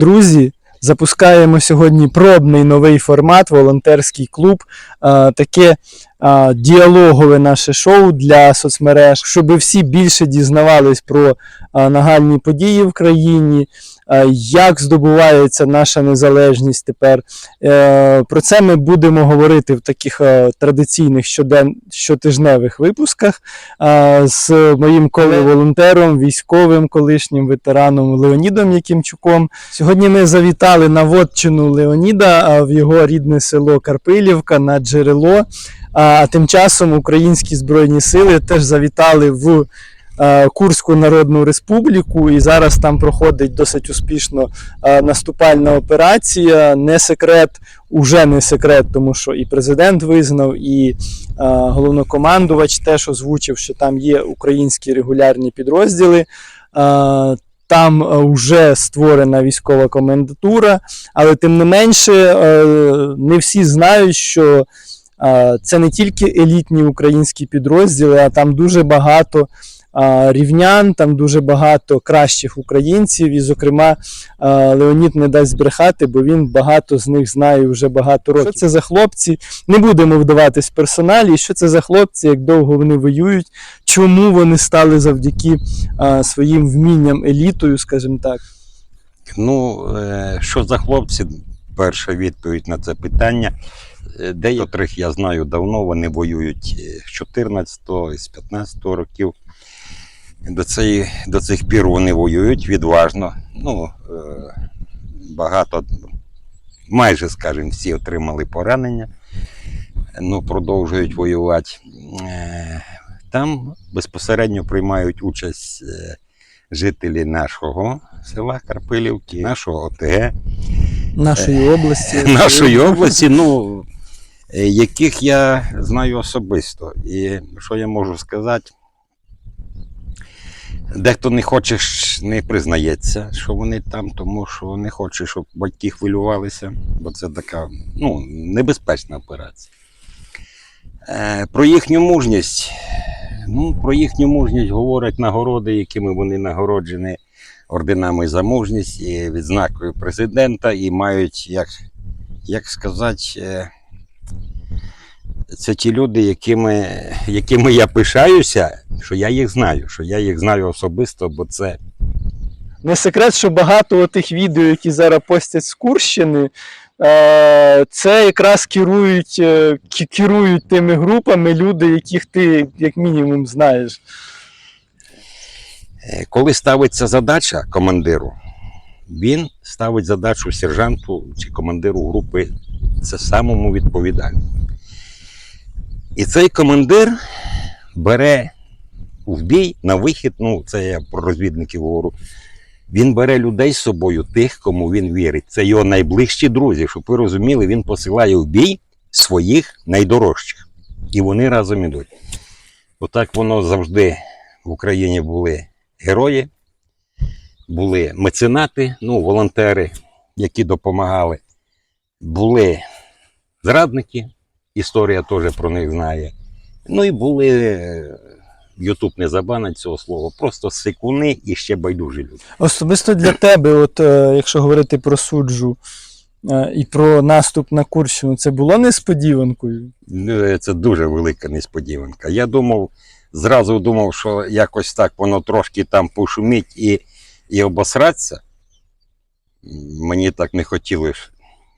Друзі, запускаємо сьогодні пробний новий формат, волонтерський клуб. Е, Таке е, діалогове наше шоу для соцмереж, щоб всі більше дізнавались про е, нагальні події в країні, як здобувається наша незалежність тепер. Е, Про це ми будемо говорити в таких е, традиційних щоден... щотижневих випусках е, з моїм колегою-волонтером, військовим колишнім ветераном Леонідом Якимчуком. Сьогодні ми завітали на вотчину Леоніда в його рідне село Карпилівка на джерело. А тим часом українські збройні сили теж завітали в е, Курську Народну Республіку, і зараз там проходить досить успішно е, наступальна операція. Не секрет, уже не секрет, тому що і президент визнав, і е, головнокомандувач теж озвучив, що там є українські регулярні підрозділи. Е, Там вже створена військова комендатура, але тим не менше, е, не всі знають, що е, це не тільки елітні українські підрозділи, а там дуже багато е, рівнян, там дуже багато кращих українців. І, зокрема, Леонід не дасть збрехати, бо він багато з них знає вже багато років. Що це за хлопці? Не будемо вдаватись в персоналі. Що це за хлопці, як довго вони воюють, чому вони стали завдяки своїм вмінням елітою, скажімо так. Ну, е, що за хлопці? Перша відповідь на це питання. Е, Деяких я знаю давно, вони воюють е, з 14-го, з 15-го років. До, цієї, до цих пір вони воюють відважно. Ну, е, багато, майже, скажімо, всі отримали поранення, ну, продовжують воювати. Е, Там безпосередньо приймають участь е, жителі нашого села Карпилівки, нашого ОТГ, Нашої області. нашої області, ну, яких я знаю особисто. І що я можу сказати? Дехто не хоче, не признається, що вони там, тому що не хоче, щоб батьки хвилювалися, бо це така ну, небезпечна операція. Е, про їхню мужність. Ну, про їхню мужність говорять нагороди, якими вони нагороджені орденами за мужність і відзнакою президента, і мають, як, як сказати, е, це ті люди, якими, якими я пишаюся, що я їх знаю, що я їх знаю особисто, бо це Не секрет, що багато тих відео, які зараз постять з Курщини, е, це якраз керують, е, керують тими групами люди, яких ти як мінімум знаєш. Е, Коли ставиться задача командиру, він ставить задачу сержанту чи командиру групи, це самому відповідальному. І цей командир бере в бій на вихід, ну це я про розвідників говорю. Він бере людей з собою, тих, кому він вірить. Це його найближчі друзі. Щоб ви розуміли, він посилає в бій своїх найдорожчих. І вони разом ідуть. Отак воно завжди в Україні були герої, були меценати, ну, волонтери, які допомагали, були зрадники, історія теж про них знає. Ну і були, е, Ютуб не забанить цього слова, просто сикуни і ще байдужі люди. Особисто для тебе, от е, якщо говорити про суджу е, і про наступ на Курщину, це було несподіванкою. Ну, Це дуже велика несподіванка. Я думав, зразу думав, що якось так воно трошки там пошумить і, і обосратися. Мені так не хотілося,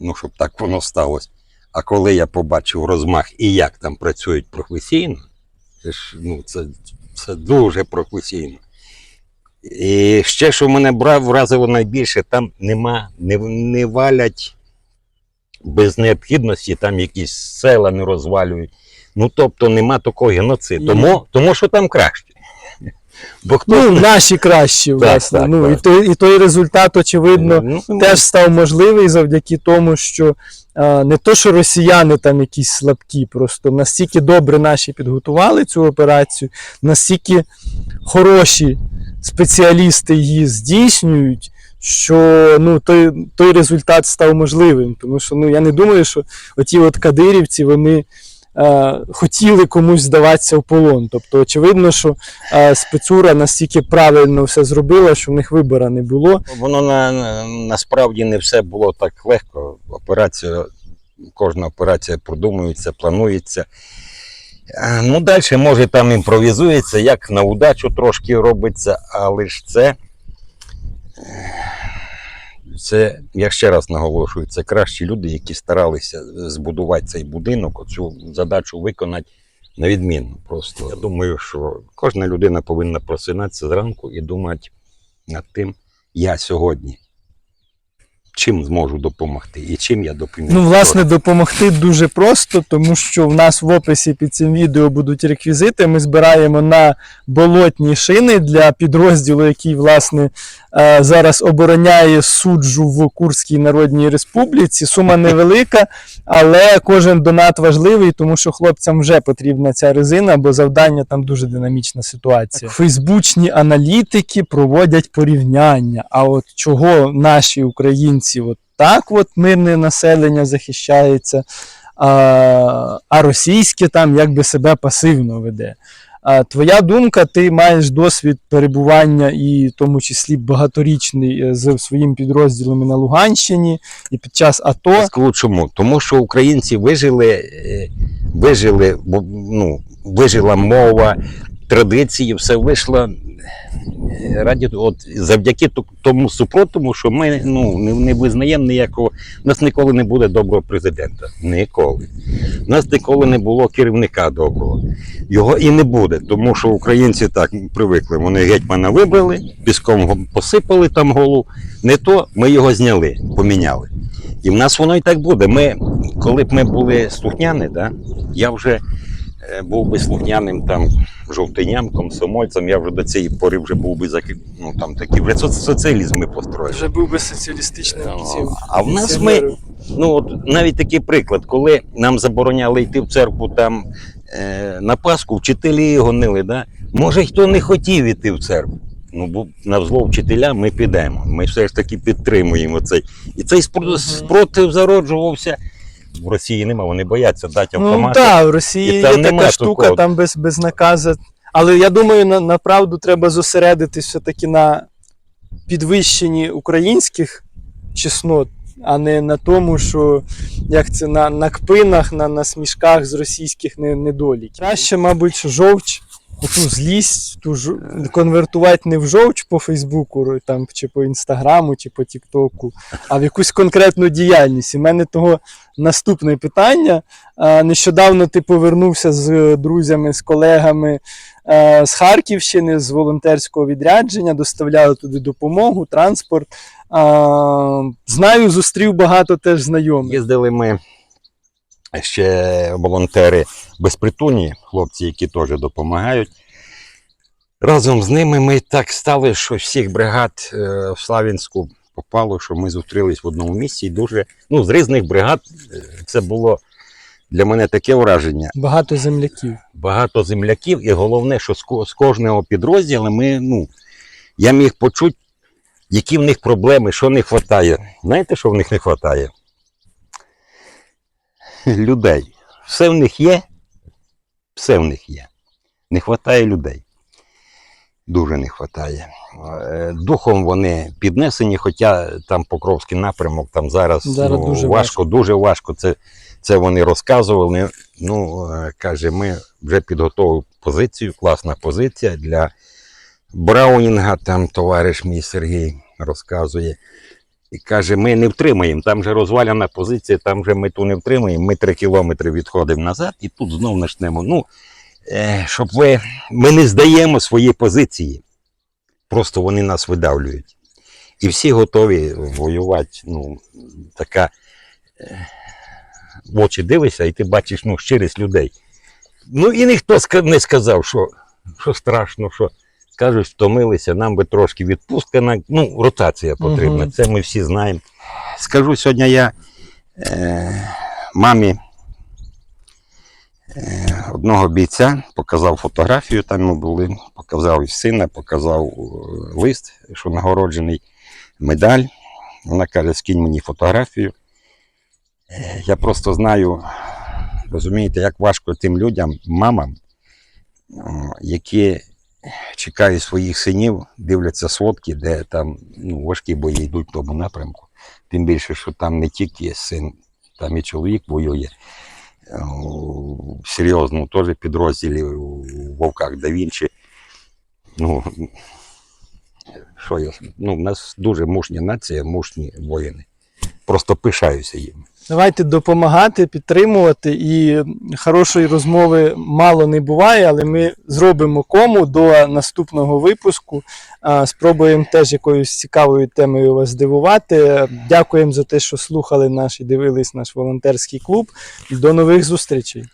ну, щоб так воно сталося. А коли я побачив розмах і як там працюють професійно, це ж ну, це, це дуже професійно. І ще, що мене брав, вразило найбільше, там нема, не, не валять без необхідності, там якісь села не розвалюють. Ну, тобто нема такого геноциду. Тому, тому що там краще. Бо хто Ну, наші кращі, власне. так, ну, так. І, той, і той результат, очевидно, ну, теж став можливий завдяки тому, що е, не то, що росіяни там якісь слабкі, просто настільки добре наші підготували цю операцію, настільки хороші спеціалісти її здійснюють, що ну, той, той результат став можливим. Тому що ну, я не думаю, що оті от кадирівці вони хотіли комусь здаватися в полон. Тобто, очевидно, що е, спецура настільки правильно все зробила, що в них вибору не було. Воно на, на- насправді не все було так легко. Операція, кожна операція продумується, планується. Ну, далі, може, там імпровізується, як на удачу трошки робиться, але ж це, це, я ще раз наголошую, це кращі люди, які старалися збудувати цей будинок, оцю задачу виконати на відмінно. Просто я думаю, що кожна людина повинна просинатися зранку і думати над тим, я сьогодні чим зможу допомогти і чим я допоміг. Ну, власне, допомогти дуже просто, тому що в нас в описі під цим відео будуть реквізити. Ми збираємо на болотні шини для підрозділу, який, власне, е, зараз обороняє суджу в Курській Народній Республіці. Сума невелика, але кожен донат важливий, тому що хлопцям вже потрібна ця резина, бо завдання там дуже динамічна ситуація. Фейсбучні аналітики проводять порівняння. А от чого наші українці от так от мирне населення захищається, а, а російське там якби себе пасивно веде. А твоя думка, ти маєш досвід перебування і в тому числі багаторічний е, з своїм підрозділом на Луганщині і під час АТО. Скажу чому? Тому що українці вижили, е, вижили, ну, вижила мова, традиції, все вийшло раді, от, завдяки тому супротиву, що ми ну, не, не визнаємо ніякого. У нас ніколи не буде доброго президента. Ніколи. У нас ніколи не було керівника доброго. Його і не буде, тому що українці так привикли. Вони гетьмана вибрали, піском посипали там голову. Не то ми його зняли, поміняли. І в нас воно і так буде. Ми, коли б ми були слухняні, да, я вже був би слухняним там жовтиням, комсомольцем, я вже до цієї пори вже був би заки- ну, там такий вже соц- соціалізм ми построїли. Вже був би соціалістичним цим А в нас ми, ну от навіть такий приклад, коли нам забороняли йти в церкву там е, на Пасху, вчителі гонили, да? може хто не хотів іти в церкву. Ну, бо на зло вчителя ми підемо. Ми все ж таки підтримуємо цей. І цей спротив зароджувався. В Росії нема, вони бояться дати Ну автомат. так, в Росії І є там така нема штука, такого. там без, без наказу. Але я думаю, на, на правду треба зосередитись все-таки на підвищенні українських чеснот, а не на тому, що як це на, на кпинах, на, на смішках з російських не- недоліків. Краще, мабуть, жовч. Ту злість ту ж... конвертувати не в жовч по Фейсбуку, там, чи по Інстаграму, чи по Тіктоку, а в якусь конкретну діяльність. І в мене того наступне питання. Е, Нещодавно ти повернувся з друзями, з колегами е, з Харківщини, з волонтерського відрядження, доставляли туди допомогу, транспорт. Е, Знаю, зустрів багато теж знайомих. Їздили ми ще волонтери безпритульні, хлопці, які теж допомагають. Разом з ними ми так стали, що всіх бригад е, в Славянську попало, що ми зустрілись в одному місці і дуже ну, з різних бригад е, це було для мене таке враження. Багато земляків. Багато земляків, і головне, що з, з кожного підрозділу ми, ну, я міг почути, які в них проблеми, що не вистачає. Знаєте, що в них не вистачає? Людей. Все в них є, все в них є. Не вистачає людей. Дуже не вистачає. Е, Духом вони піднесені, хоча там Покровський напрямок, там зараз, Зараз ну, дуже важко, дуже важко. Це, це вони розказували. Ну, е, каже, ми вже підготовили позицію, класна позиція для Браунінга, там товариш мій Сергій розказує. І каже, ми не втримаємо, там вже розваляна позиція, там вже ми ту не втримаємо, ми три кілометри відходимо назад і тут знов почнемо. Ну, е, щоб ви, ми не здаємо свої позиції, просто вони нас видавлюють. І всі готові воювати. Ну, така е, в очі дивишся, і ти бачиш ну, щирість людей. Ну і ніхто не сказав, що, що страшно, що кажуть, втомилися, нам би трошки відпустка, на, ну, ротація потрібна, Мгм. це ми всі знаємо. Скажу, сьогодні я е, мамі е, одного бійця показав фотографію, там ми були, показав і сина, показав е, лист, що нагороджений медаль. Вона каже, скинь мені фотографію. Е, Я просто знаю Розумієте, як важко тим людям, мамам, які чекають своїх синів, дивляться сводки, де там ну, важкі бої йдуть в тому напрямку. Тим більше, що там не тільки син, там і чоловік воює е, у серйозному теж підрозділі у Вовках да Вінчі. Ну, що я, ну, в нас дуже мужня нація, мужні воїни. Просто пишаюся їм. Давайте допомагати, підтримувати. І хорошої розмови мало не буває, але ми зробимо кому до наступного випуску. Спробуємо теж якоюсь цікавою темою вас здивувати. Дякуємо за те, що слухали наш і дивились наш волонтерський клуб. До нових зустрічей.